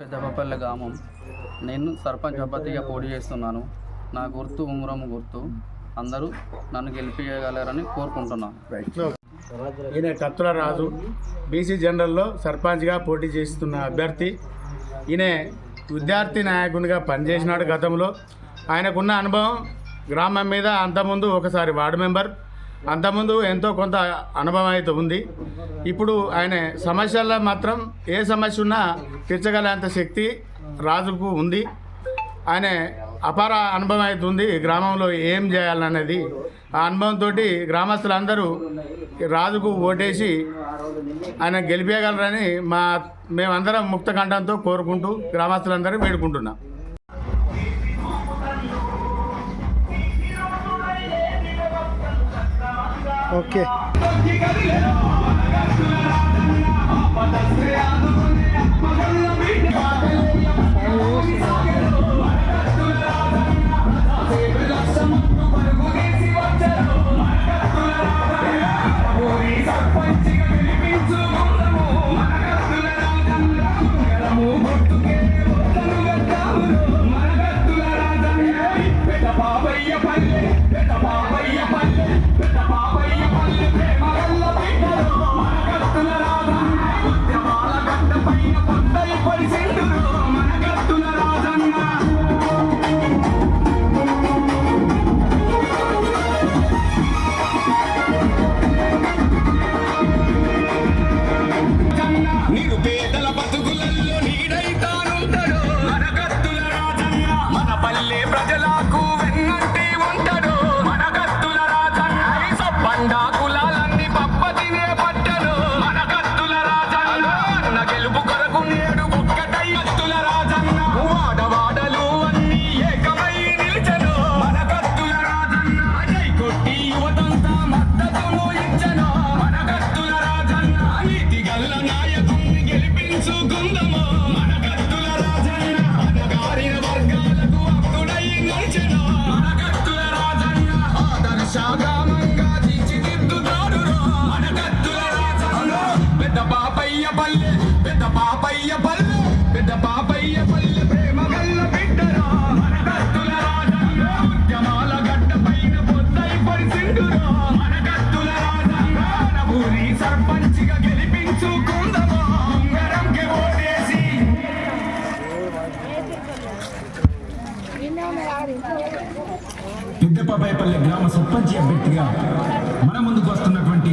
పెద్దపల్లి గ్రామం. నేను సర్పంచ్ అభ్యర్థిగా పోటీ చేస్తున్నాను. నా గుర్తు ఉంగరం గుర్తు. అందరూ నన్ను గెలిపించగలరని కోరుకుంటున్నాను ఈయన కత్తుల రాజు. బీసీ జనరల్లో సర్పంచ్గా పోటీ చేస్తున్న అభ్యర్థి. ఈయన విద్యార్థి నాయకునిగా పనిచేసినాడు గతంలో. ఆయనకున్న అనుభవం గ్రామం మీద అంతకుముందు ఒకసారి వార్డు మెంబర్. అంతకుముందు ఎంతో కొంత అనుభవం అయితే ఉంది. ఇప్పుడు ఆయన సమస్యల్లో మాత్రం ఏ సమస్య ఉన్నా తీర్చగలంత శక్తి రాజుకు ఉంది. ఆయన అపార అనుభవం అవుతుంది గ్రామంలో ఏం చేయాలనేది ఆ అనుభవంతో గ్రామస్తులందరూ రాజుకు ఓటేసి ఆయన గెలిపేయగలరని మా మేమందరం ముక్త కంఠంతో కోరుకుంటూ గ్రామస్తులందరూ వేడుకుంటున్నాం. ఓకే. పెద్దపాపాయపల్లి గ్రామ సర్పంచ్ అభ్యర్థిగా మన ముందుకు వస్తున్నటువంటి